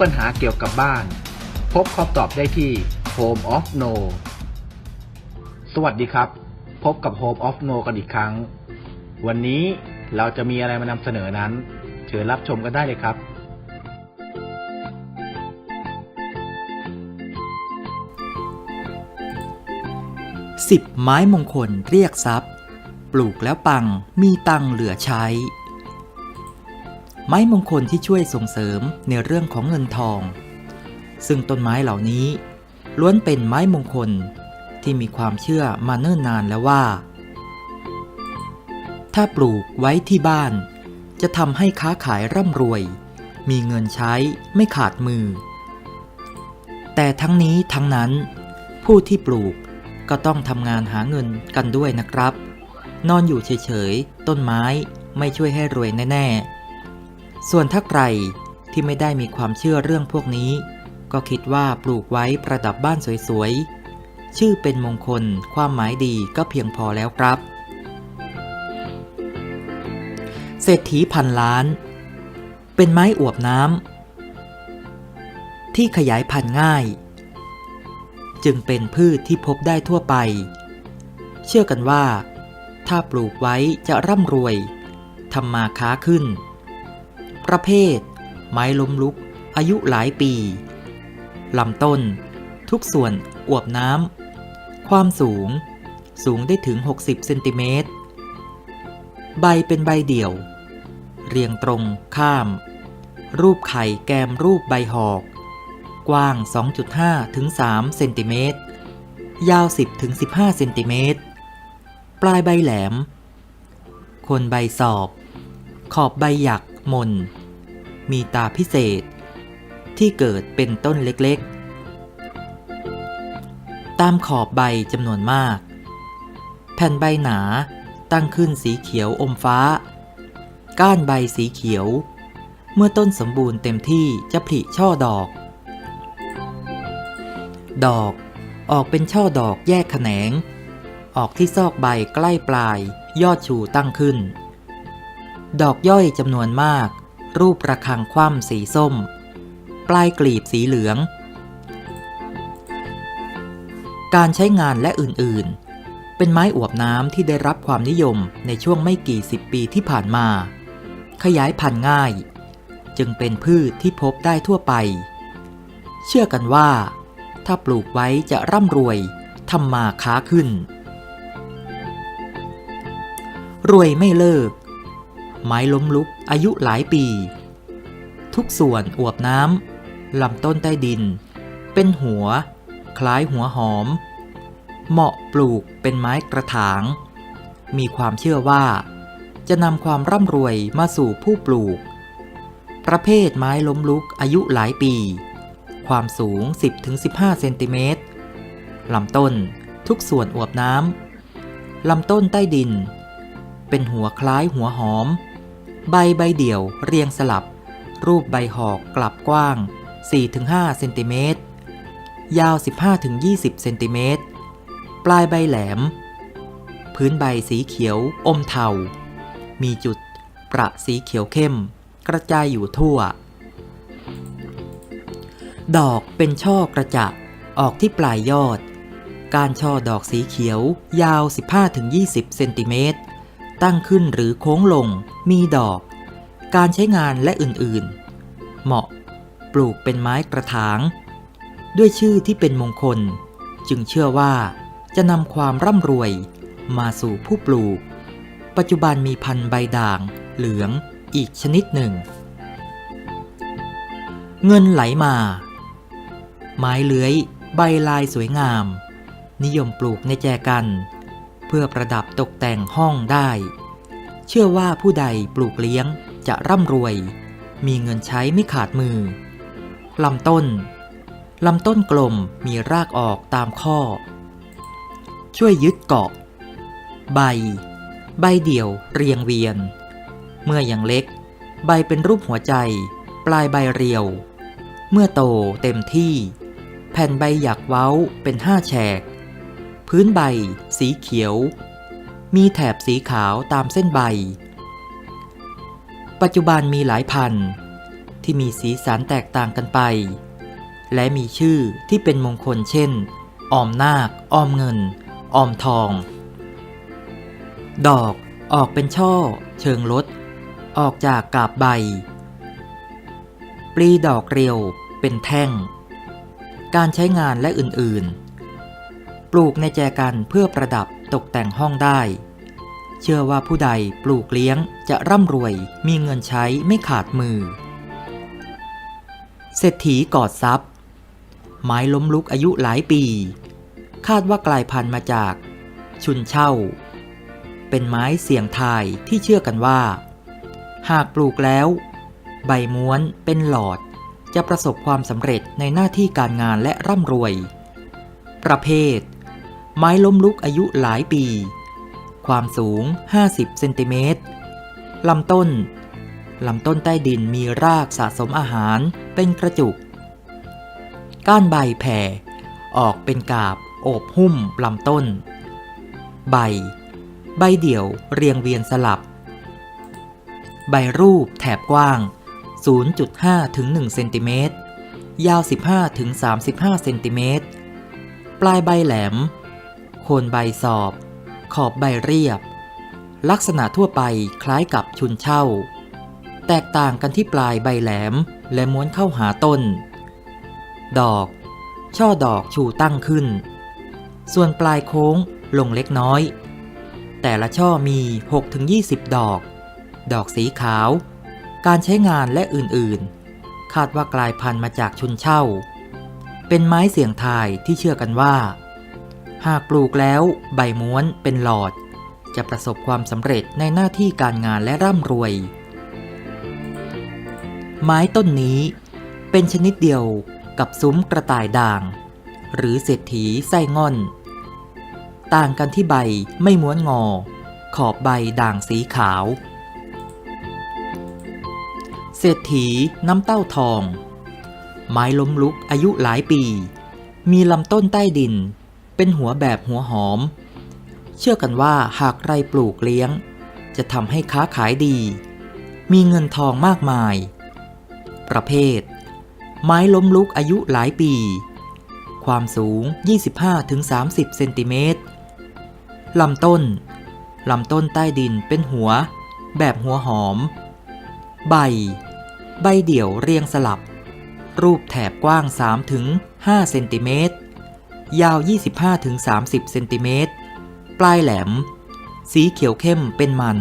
ปัญหาเกี่ยวกับบ้าน พบคำตอบได้ที่ Home of No สวัสดีครับ พบกับ Home of No กันอีกครั้ง วันนี้เราจะมีอะไรมานำเสนอนั้น เชิญรับชมกันได้เลยครับ สิบไม้มงคลเรียกทรัพย์ ปลูกแล้วปังมีตังเหลือใช้ ไม้มงคลที่ช่วยส่งเสริมในเรื่องของเงินทอง ซึ่งต้นไม้เหล่านี้ ล้วนเป็นไม้มงคลที่มีความเชื่อมาเนิ่นนานแล้วว่า ถ้าปลูกไว้ที่บ้าน จะทำให้ค้าขายร่ำรวย มีเงินใช้ไม่ขาดมือ แต่ทั้งนี้ทั้งนั้น ผู้ที่ปลูกก็ต้องทำงานหาเงินกันด้วยนะครับ นอนอยู่เฉยๆ ต้นไม้ไม่ช่วยให้รวยแน่ๆ ส่วนถ้าใครที่ไม่ได้มีความเชื่อเรื่องพวกนี้ ก็คิดว่าปลูกไว้ประดับบ้านสวยๆ ชื่อเป็นมงคลความหมายดีก็เพียงพอแล้วครับ เศรษฐีพันล้าน เป็นไม้อวบน้ำที่ขยายพันธุ์ง่าย จึงเป็นพืชที่พบได้ทั่วไป เชื่อกันว่า ถ้าปลูกไว้จะร่ำรวยทำมาค้าขึ้น ประเภท ไม้ล้มลุก อายุหลายปีลำต้น ทุกส่วนอวบน้ำ ความสูง สูงได้ถึง 60 เซนติเมตร ใบเป็นใบเดี่ยว เรียงตรงข้าม รูปไข่แกมรูปใบหอก กว้าง 2.5 ถึง 3 เซนติเมตร ยาว 10 ถึง 15 เซนติเมตร ปลายใบแหลม คนใบสอบ ขอบใบหยักมน มีตาพิเศษ ที่เกิดเป็นต้นเล็กๆ ตามขอบใบจำนวนมาก แผ่นใบหนาตั้งขึ้นสีเขียวอมฟ้า ก้านใบสีเขียว เมื่อต้นสมบูรณ์เต็มที่จะผลิช่อดอก ดอกออกเป็นช่อดอกแยกแขนง ออกที่ซอกใบใกล้ปลายยอดชูตั้งขึ้น ดอกย่อยจำนวนมาก รูประฆังคว่ำสีส้ม ปลายกลีบสีเหลือง การใช้งานและอื่นๆ เป็นไม้อวบน้ำที่ได้รับความนิยมในช่วงไม่กี่สิบปีที่ผ่านมา ขยายพันธุ์ง่าย จึงเป็นพืชที่พบได้ทั่วไป เชื่อกันว่า ถ้าปลูกไว้จะร่ำรวยทำมาค้าขึ้น รวยไม่เลิก ไม้ล้มลุกอายุหลายปี ทุกส่วนอวบน้ำลำต้นใต้ดิน เป็นหัว คล้ายหัวหอม เหมาะปลูกเป็นไม้กระถาง มีความเชื่อว่า จะนำความร่ำรวยมาสู่ผู้ปลูก ประเภทไม้ล้มลุกอายุหลายปี ความสูง 10-15 เซนติเมตรลำต้นทุกส่วนอวบน้ำลำต้นใต้ดิน เป็นหัวคล้ายหัวหอม ใบใบเดี่ยวเรียงสลับ รูปใบหอกกลับกว้าง 4-5 เซนติเมตร ยาว 15-20 เซนติเมตร ปลายใบแหลม พื้นใบสีเขียวอมเทา มีจุดประสีเขียวเข้ม กระจายอยู่ทั่ว ดอกเป็นช่อกระจะออกที่ปลายยอด การช่อดอกสีเขียว ยาว 15-20 เซนติเมตร ตั้งขึ้นหรือโค้งลง มีดอก การใช้งานและอื่นๆ เหมาะ ปลูกเป็นไม้กระถาง ด้วยชื่อที่เป็นมงคล จึงเชื่อว่าจะนำความร่ำรวย มาสู่ผู้ปลูก ปัจจุบันมีพันธุ์ใบด่าง เหลืองอีกชนิดหนึ่ง เงินไหลมา ไม้เลื้อย ใบลายสวยงาม นิยมปลูกในแจกัน เพื่อประดับตกแต่งห้องได้ เชื่อว่าผู้ใดปลูกเลี้ยงจะร่ำรวย มีเงินใช้ไม่ขาดมือ ลำต้น ลำต้นกลมมีรากออกตามข้อ ช่วยยึดเกาะ ใบ ใบเดี่ยวเรียงเวียน เมื่อยังเล็ก ใบเป็นรูปหัวใจ ปลายใบเรียว เมื่อโตเต็มที่ แผ่นใบหยักเว้าเป็นห้าแฉก พื้นใบ สีเขียว มีแถบสีขาวตามเส้นใบ ปัจจุบันมีหลายพันธุ์ ที่มีสีสันแตกต่างกันไป และมีชื่อที่เป็นมงคลเช่น ออมนาค ออมเงิน ออมทอง ดอกออกเป็นช่อ เชิงลด ออกจากกาบใบ ปลีดอกเรียวเป็นแท่ง การใช้งานและอื่นๆ ปลูกในแจกันเพื่อประดับตกแต่งห้องได้ เชื่อว่าผู้ใดปลูกเลี้ยงจะร่ำรวยมีเงินใช้ไม่ขาดมือ เศรษฐีกอดทรัพย์ ไม้ล้มลุกอายุหลายปี คาดว่ากลายพันธุ์มาจาก ชุนเช่า เป็นไม้เสียงทายที่เชื่อกันว่า หากปลูกแล้ว ใบม้วนเป็นหลอดจะประสบความสำเร็จในหน้าที่การงานและร่ำรวย ประเภท ไม้ล้มลุกอายุหลายปี ความสูง 50 เซนติเมตร ลำต้น ลำต้นใต้ดินมีรากสะสมอาหารเป็นกระจุก ก้านใบแผ่ ออกเป็นกาบโอบหุ้มลำต้น ใบ ใบเดี่ยวเรียงเวียนสลับ ใบรูปแถบกว้าง 0.5 ถึง 1 เซนติเมตร ยาว 15 ถึง 35 เซนติเมตร ปลายใบแหลม คนใบสอบ ขอบใบเรียบ ลักษณะทั่วไปคล้ายกับชุนเช่า แตกต่างกันที่ปลายใบแหลมและม้วนเข้าหาต้น ดอก ช่อดอกชูตั้งขึ้น ส่วนปลายโค้งลงเล็กน้อย แต่ละช่อมี 6-20 ดอก ดอกสีขาว การใช้งานและอื่นๆ คาดว่ากลายพันธุ์มาจากชุนเช่า เป็นไม้เสียงทายที่เชื่อกันว่า หากปลูกแล้วใบม้วนเป็นหลอด จะประสบความสำเร็จในหน้าที่การงานและร่ำรวย ไม้ต้นนี้เป็นชนิดเดียวกับซุ้มกระต่ายด่าง หรือเศรษฐีไส้ง่อน ต่างกันที่ใบไม่ม้วนงอ ขอบใบด่างสีขาว เศรษฐีน้ำเต้าทอง ไม้ล้มลุกอายุหลายปี มีลำต้นใต้ดิน เป็นหัวแบบหัวหอม เชื่อกันว่าหากใครปลูกเลี้ยง จะทำให้ค้าขายดี มีเงินทองมากมาย ประเภท ไม้ล้มลุกอายุหลายปี ความสูง 25-30 เซนติเมตรลำต้นลำต้นใต้ดินเป็นหัว แบบหัวหอม ใบ ใบเดี่ยวเรียงสลับ รูปแถบกว้าง 3-5 เซนติเมตร ยาว 25-30 เซนติเมตร ปลายแหลม สีเขียวเข้มเป็นมัน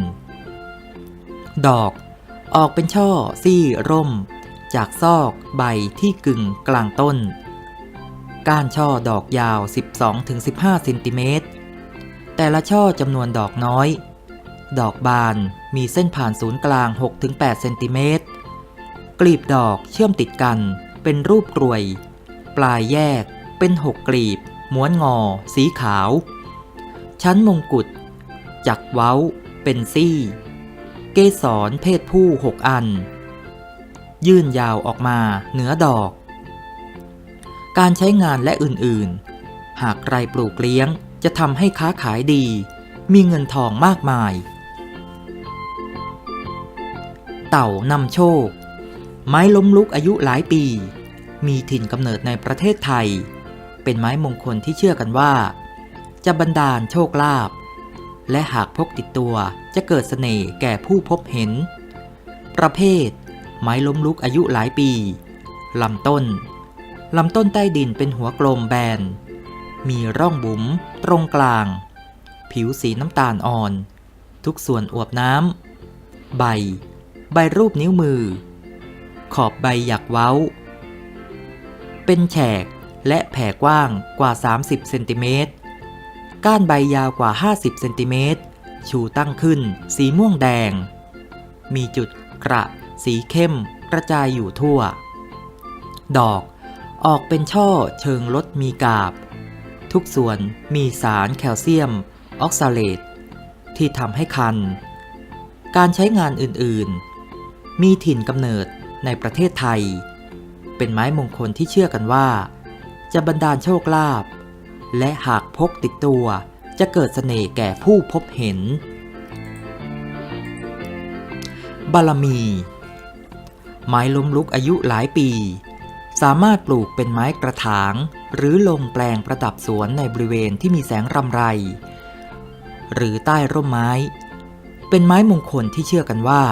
ดอก ออกเป็นช่อ ซี่ร่ม จากซอกใบที่กึ่งกลางต้น ก้านช่อดอกยาว 12-15 เซนติเมตร แต่ละช่อจำนวนดอกน้อย ดอกบานมีเส้นผ่านศูนย์กลาง 6-8 เซนติเมตร กลีบดอกเชื่อมติดกันเป็นรูปกรวย ปลายแยก เป็นหกกลีบ ม้วนงอ สีขาว ชั้นมงกุฎจักเว้า เป็นซี่ เกสรเพศผู้หกอัน ยื่นยาวออกมาเหนือดอก การใช้งานและอื่นๆ หากใครปลูกเลี้ยงจะทำให้ค้าขายดี มีเงินทองมากมาย เต่านำโชค ไม้ล้มลุกอายุหลายปี มีถิ่นกำเนิดในประเทศไทย เป็นไม้มงคลที่เชื่อกันว่า จะบันดาลโชคลาภและหากพกติดตัวจะเกิดเสน่ห์แก่ผู้พบเห็น ประเภท ไม้ล้มลุกอายุหลายปีลำต้นลำต้นใต้ดินเป็นหัวกลมแบน มีร่องบุ๋มตรงกลาง ผิวสีน้ำตาลอ่อน ทุกส่วนอวบน้ำ ใบ ใบรูปนิ้วมือ ขอบใบหยักเว้า เป็นแฉก และแผ่กว้างกว่า 30 เซนติเมตร ก้านใบยาวกว่า 50 เซนติเมตร ชูตั้งขึ้น สีม่วงแดง มีจุดกระ สีเข้ม กระจายอยู่ทั่ว ดอก ออกเป็นช่อเชิงลดมีกาบ ทุกส่วนมีสารแคลเซียม ออกซาเลต ที่ทำให้คัน การใช้งานอื่นๆ มีถิ่นกำเนิดในประเทศไทย เป็นไม้มงคลที่เชื่อกันว่า จะบันดาลโชคลาภและหากพกติดตัวจะเกิดเสน่ห์แก่ผู้พบเห็น บารมี ไม้ล้มลุกอายุหลายปี สามารถปลูกเป็นไม้กระถาง หรือลงแปลงประดับสวนในบริเวณที่มีแสงรำไร หรือใต้ร่มไม้ เป็นไม้มงคลที่เชื่อกันว่า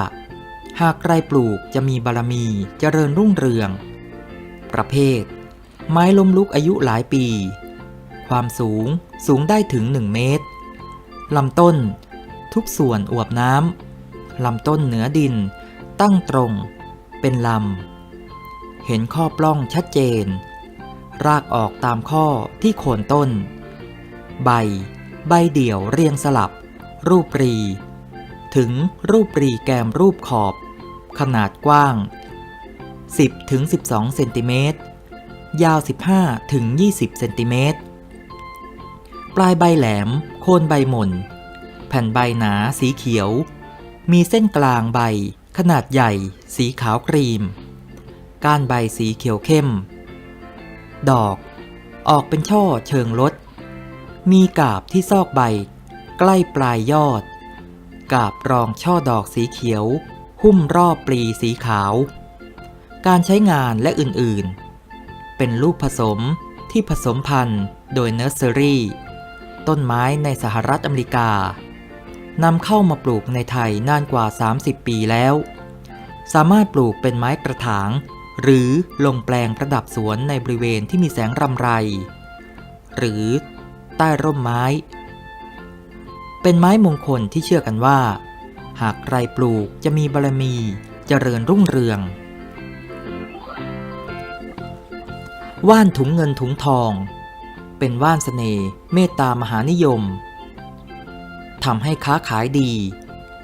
หากใครปลูกจะมีบารมีเจริญรุ่งเรือง ประเภท ไม้ล้มลุกอายุหลายปี ความสูงสูงได้ถึง 1 เมตร ลำต้น ทุกส่วนอวบน้ำ ลำต้นเหนือดิน ตั้งตรง เป็นลำ เห็นข้อปล้องชัดเจน รากออกตามข้อที่โคนต้น ใบ ใบเดี่ยวเรียงสลับ รูปปรี ถึงรูปปรีแกมรูปขอบ ขนาดกว้าง 10ถึง12 เซนติเมตร ยาว 15ถึง20เซนติเมตร ปลายใบแหลม โคนใบหม่น แผ่นใบหนาสีเขียว มีเส้นกลางใบ ขนาดใหญ่ สีขาวครีม ก้านใบสีเขียวเข้ม ดอก ออกเป็นช่อเชิงลด มีกาบที่ซอกใบ ใกล้ปลายยอด กาบรองช่อดอกสีเขียว หุ้มรอบปลีสีขาว การใช้งานและอื่นๆ เป็นลูกผสมที่ผสมพันธุ์โดยเนอร์เซอรี่ ต้นไม้ในสหรัฐอเมริกานำเข้ามาปลูกในไทยนานกว่า 30 ปีแล้ว สามารถปลูกเป็นไม้กระถาง หรือลงแปลงประดับสวนในบริเวณที่มีแสงรำไร หรือใต้ร่มไม้ เป็นไม้มงคลที่เชื่อกันว่า หากใครปลูกจะมีบารมีเจริญรุ่งเรือง ว่านถุงเงินถุงทอง เป็นว่านเสน่ห์เมตตามหานิยมทำให้ค้าขายดี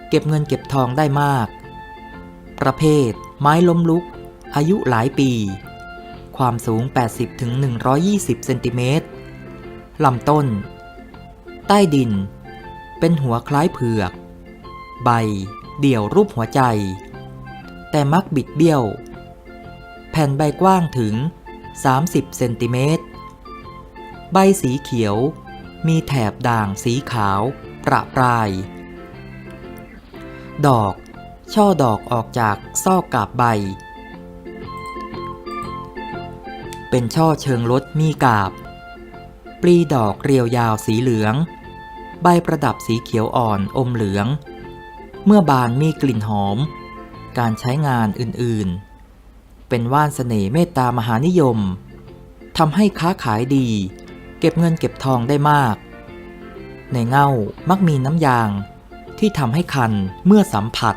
เก็บเงินเก็บทองได้มาก ประเภท ไม้ล้มลุก อายุหลายปี ความสูง 80-120 เซนติเมตรลำต้น ใต้ดิน เป็นหัวคล้ายเผือก ใบ เดี่ยวรูปหัวใจ แต่มักบิดเบี้ยว แผ่นใบกว้างถึง 30 เซนติเมตร ใบสีเขียว มีแถบด่างสีขาวประปราย ดอก ช่อดอกออกจากซอกกาบใบ เป็นช่อเชิงลดมีกาบ ปลีดอกเรียวยาวสีเหลือง ใบประดับสีเขียวอ่อนอมเหลือง เมื่อบานมีกลิ่นหอม การใช้งานอื่นๆ เป็นว่านเสน่ห์เมตตามหานิยมทำให้ค้าขายดี เก็บเงินเก็บทองได้มาก ในเง่ามักมีน้ำยางที่ทำให้คันเมื่อสัมผัส